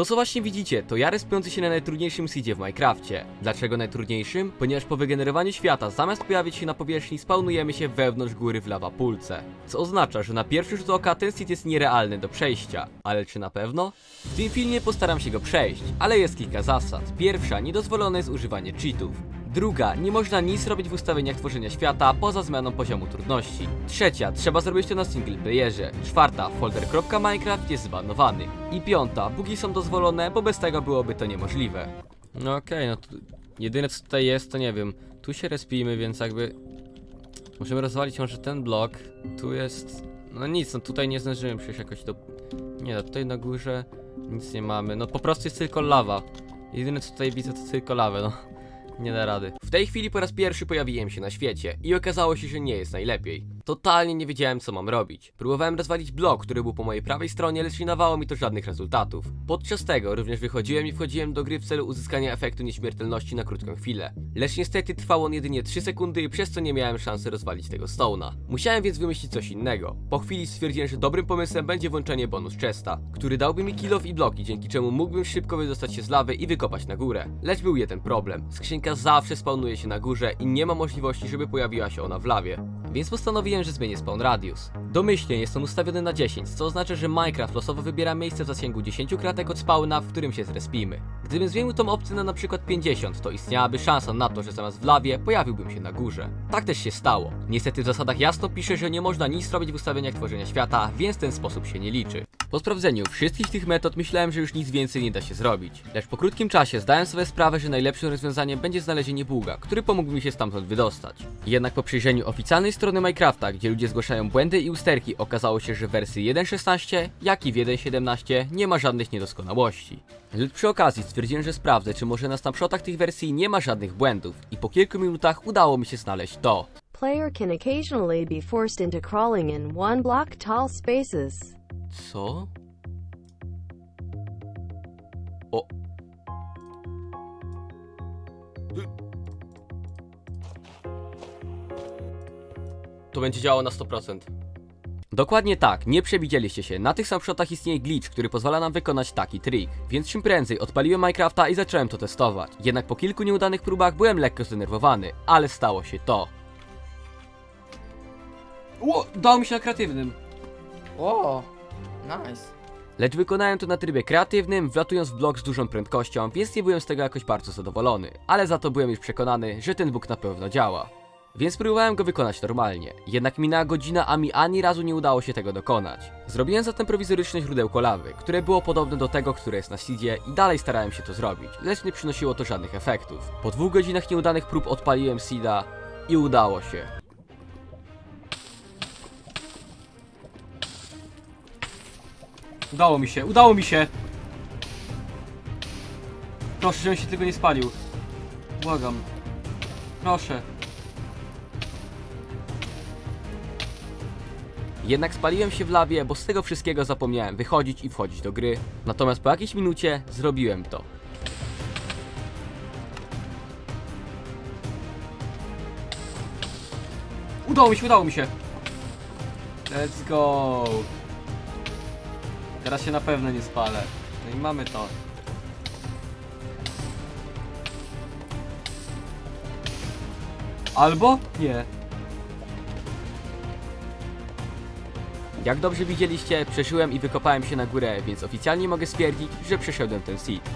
To co właśnie widzicie, to ja respiący się na najtrudniejszym seedzie w Minecrafcie. Dlaczego najtrudniejszym? Ponieważ po wygenerowaniu świata, zamiast pojawić się na powierzchni, spawnujemy się wewnątrz góry w lawapulce. Co oznacza, że na pierwszy rzut oka ten seed jest nierealny do przejścia. Ale czy na pewno? W tym filmie postaram się go przejść, ale jest kilka zasad. Pierwsza, niedozwolone jest używanie cheatów. Druga, nie można nic robić w ustawieniach tworzenia świata poza zmianą poziomu trudności. Trzecia, trzeba zrobić to na single playerze. Czwarta, folder.minecraft jest zbanowany. I piąta, bugi są dozwolone, bo bez tego byłoby to niemożliwe. No okej, no to jedyne co tutaj jest, to nie wiem. Tu się respijmy, więc jakby Możemy rozwalić może ten blok. Tu jest. No nic, no tutaj nie zdążyłem przejść jakoś do. Nie, no tutaj na górze nic nie mamy. No po prostu jest tylko lawa. Jedyne co tutaj widzę to tylko lawę, no. Nie da rady. W tej chwili po raz pierwszy pojawiłem się na świecie i okazało się, że nie jest najlepiej. Totalnie nie wiedziałem co mam robić. Próbowałem rozwalić blok, który był po mojej prawej stronie, lecz nie dawało mi to żadnych rezultatów. Podczas tego również wychodziłem i wchodziłem do gry w celu uzyskania efektu nieśmiertelności na krótką chwilę. Lecz niestety trwało on jedynie 3 sekundy, przez co nie miałem szansy rozwalić tego stone'a. Musiałem więc wymyślić coś innego. Po chwili stwierdziłem, że dobrym pomysłem będzie włączenie bonus chesta, który dałby mi kill off i bloki, dzięki czemu mógłbym szybko wydostać się z lawy i wykopać na górę. Lecz był jeden problem. Skrzynka zawsze spawnuje się na górze i nie ma możliwości, żeby pojawiła się ona w lawie. Więc postanowiłem, że zmienię spawn radius. Domyślnie jest on ustawiony na 10, co oznacza, że Minecraft losowo wybiera miejsce w zasięgu 10 kratek od spawna, w którym się zrespimy. Gdybym zmienił tą opcję na np. 50, to istniałaby szansa na to, że zamiast w lawie pojawiłbym się na górze. Tak też się stało. Niestety w zasadach jasno pisze, że nie można nic robić w ustawieniach tworzenia świata, więc ten sposób się nie liczy. Po sprawdzeniu wszystkich tych metod myślałem, że już nic więcej nie da się zrobić. Lecz po krótkim czasie zdałem sobie sprawę, że najlepszym rozwiązaniem będzie znalezienie buga, który pomógł mi się stamtąd wydostać. Jednak po przejrzeniu oficjalnej strony Minecrafta, gdzie ludzie zgłaszają błędy i usterki, okazało się, że w wersji 1.16, jak i w 1.17 nie ma żadnych niedoskonałości. Lecz przy okazji stwierdziłem, że sprawdzę, czy może na snapshotach tych wersji nie ma żadnych błędów i po kilku minutach udało mi się znaleźć to. Player can occasionally be forced into crawling in one block tall spaces. Co? O. To będzie działało na 100%. Dokładnie tak, nie przewidzieliście się. Na tych snapshotach istnieje glitch, który pozwala nam wykonać taki trik. Więc czym prędzej odpaliłem Minecrafta i zacząłem to testować. Jednak po kilku nieudanych próbach byłem lekko zdenerwowany, ale stało się to. Ło, dało mi się na kreatywnym. O, nice. Lecz wykonałem to na trybie kreatywnym, wlatując w blok z dużą prędkością, więc nie byłem z tego jakoś bardzo zadowolony, ale za to byłem już przekonany, że ten bóg na pewno działa. Więc próbowałem go wykonać normalnie, jednak minęła godzina, a mi ani razu nie udało się tego dokonać. Zrobiłem zatem prowizoryczne źródełko lawy, które było podobne do tego, które jest na seedzie i dalej starałem się to zrobić, lecz nie przynosiło to żadnych efektów. Po dwóch godzinach nieudanych prób odpaliłem seeda i udało się. Udało mi się, udało mi się! Proszę, żebym się tylko nie spalił. Błagam. Proszę. Jednak spaliłem się w lawie, bo z tego wszystkiego zapomniałem wychodzić i wchodzić do gry. Natomiast po jakiejś minucie zrobiłem to. Udało mi się, udało mi się! Let's go! Teraz się na pewno nie spalę. No i mamy to. Albo? Nie. Jak dobrze widzieliście, przeszyłem i wykopałem się na górę, więc oficjalnie mogę stwierdzić, że przeszedłem ten seed.